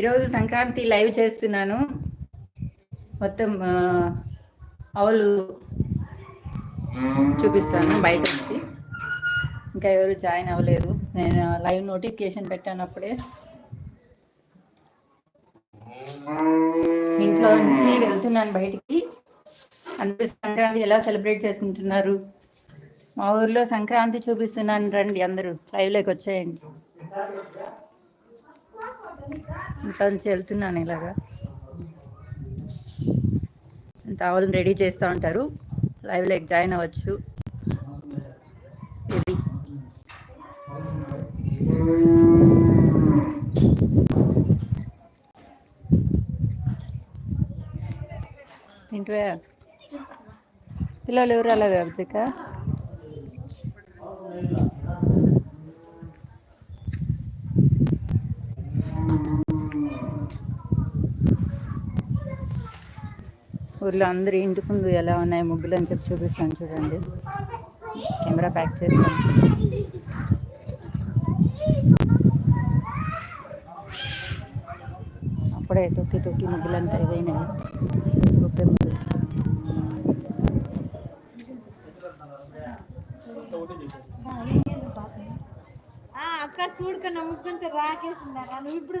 ఈరోజు సంక్రాంతి లైవ్ చేస్తున్నాను. మొత్తం ఆవులు చూపిస్తాను బయట నుంచి. ఇంకా ఎవరు జాయిన్ అవ్వలేదు. నేను లైవ్ నోటిఫికేషన్ పెట్టాను అప్పుడే. ఇంట్లో నుంచి వెళ్తున్నాను బయటికి. అందరూ సంక్రాంతి ఎలా సెలబ్రేట్ చేసుకుంటున్నారు? మా ఊర్లో సంక్రాంతి చూపిస్తున్నాను రండి అందరూ. లైవ్లోకి వచ్చేయండి. నుంచి వెళ్తున్నాను ఇలాగా. టవల్ని రెడీ చేస్తూ ఉంటారు. లైవ్లోకి జాయిన్ అవ్వచ్చు. ఇది. తింటే పిల్లలు ఎవరు అలాగా అభిజిక ఊర్లో అందరి ఇంటి ముందు ఎలా ఉన్నాయి ముగ్గులు అని చెప్పి చూపిస్తాను చూడండి. కెమెరా ప్యాక్ చేస్తాను. అప్పుడే తొక్కి తొక్కి ముగ్గులంతా ఇదైనాయి అక్క చూడుక నమ్ముకుంటే రాకేసిందా నువ్వు ఇప్పుడు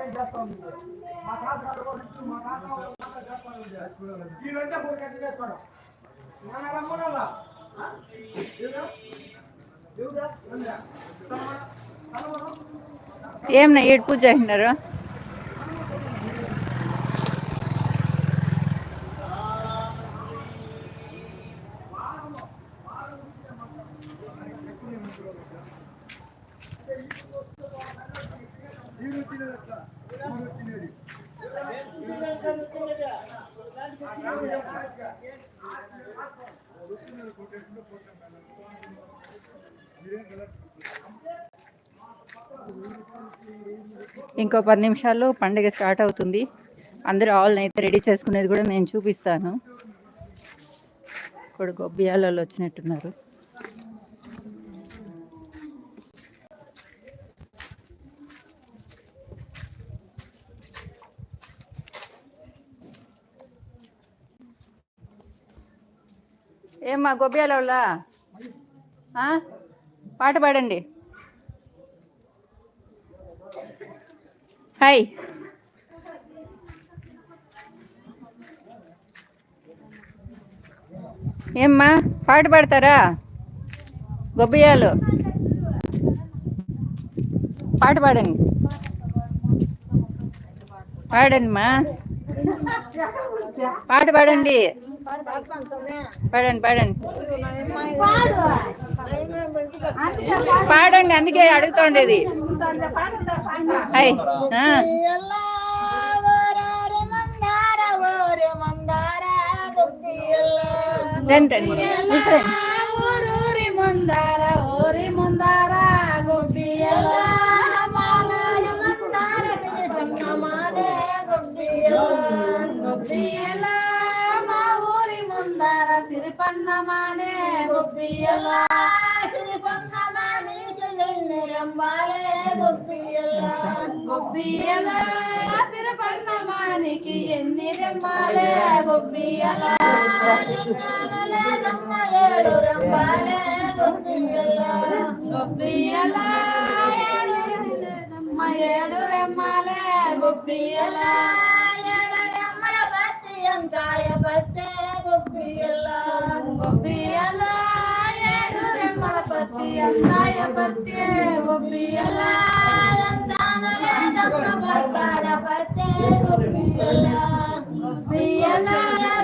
ఏంది ఆవులు ఈ తిరిగే పెద్ద ఏమన్నా ఏడు పూజ చేసినారు ఇంకో పది నిమిషాల్లో పండుగ స్టార్ట్ అవుతుంది. అందరూ ఆవులను అయితే రెడీ చేసుకునేది కూడా నేను చూపిస్తాను. ఇప్పుడు గొబ్బియాలలో వచ్చినట్టున్నారు. ఏమ్మా గొబ్బియాల పాట పాడండి. హాయ్ ఏమ్మా పాట పాడతారా? గొబ్బియాలు పాట పాడండి. పాడండి మా. పాట పాడండి. పాడండి పాడండి పాడండి అందుకే అడుగుతుండేది హాయ్ ఆ. రండి రండి కూర్చోండి. ఊరూరి ముందర ఊరి ముందర గొబ్బియల మాగార మందార సిరి పన్నమాదే గొబ్బియల గొబ్బియల మా ఊరి ముందర సిరి పన్నమానే గొబ్బియల సిరి పన్నమానికి వెళ్ళి రంబాలే గొబ్బియల గొబ్బియల సిరి పన్నమానికి ఎన్ని రెమ్మాలే ఏడు రంబాలే ఏడు ఏడు రెమ్మల బత్తి అంతాయ బత్తే బత్తి అంతాయ బత్తే గొబ్బియల అంతాన లేదమ్మ పట్టాడ బత్తే గొబ్బియల గొప్పియలా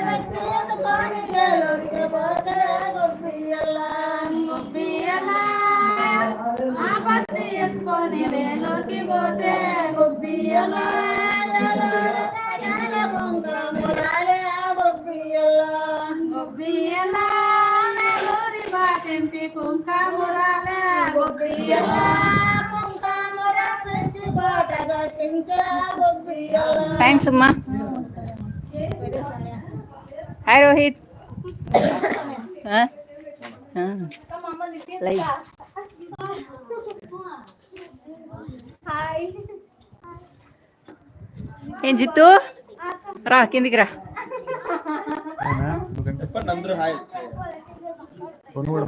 బట్టెత్తుకొని ఏలూరికి పోతే గొప్పియలా గొప్పియలా ఆ బట్టి ఎత్తుకొని వేలూరికి పోతే గొప్పియలా ఏలూరు థ్యాంక్స్ అమ్మా హాయ్ రోహిత్ ఆ? ఆ. లైవ్ ఏం జిత్తు రా కిందికి రా చెప్పండి అందరూ హాయ్ పొన్ను కూడా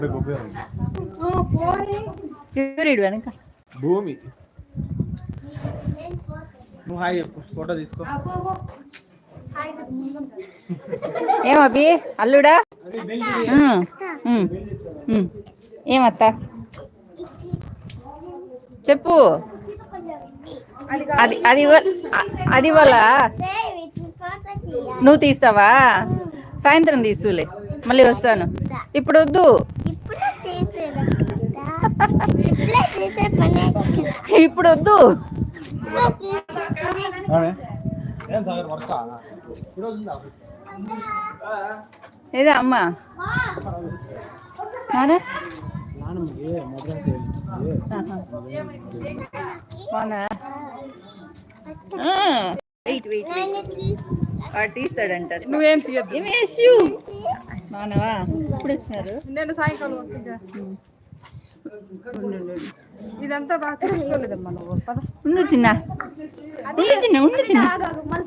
ఎవరు వెనక? భూమి. నువ్వు హాయ్ చెప్పు ఫోటో తీసుకో. ఏం అభి అల్లుడా. ఏమత్త చెప్పు. అది అది అది ఇవ్వాల? నువ్వు తీస్తావా? సాయంత్రం తీస్తులే. మళ్ళీ వస్తాను. ఇప్పుడు వద్దు. ఇప్పుడే వద్దు? ఏదా అమ్మా? తీస్తాడంట నువ్వేం తీయద్దు. బాగున్నావా ఇప్పుడు వచ్చినారు నేను సాయంకాలం వస్తుందా? ఇదంతా బాగా తెలుసుకోలేదమ్మా నువ్వు. పద. ఉండు చిన్న. ఉండు చిన్న ఉండు చిన్న.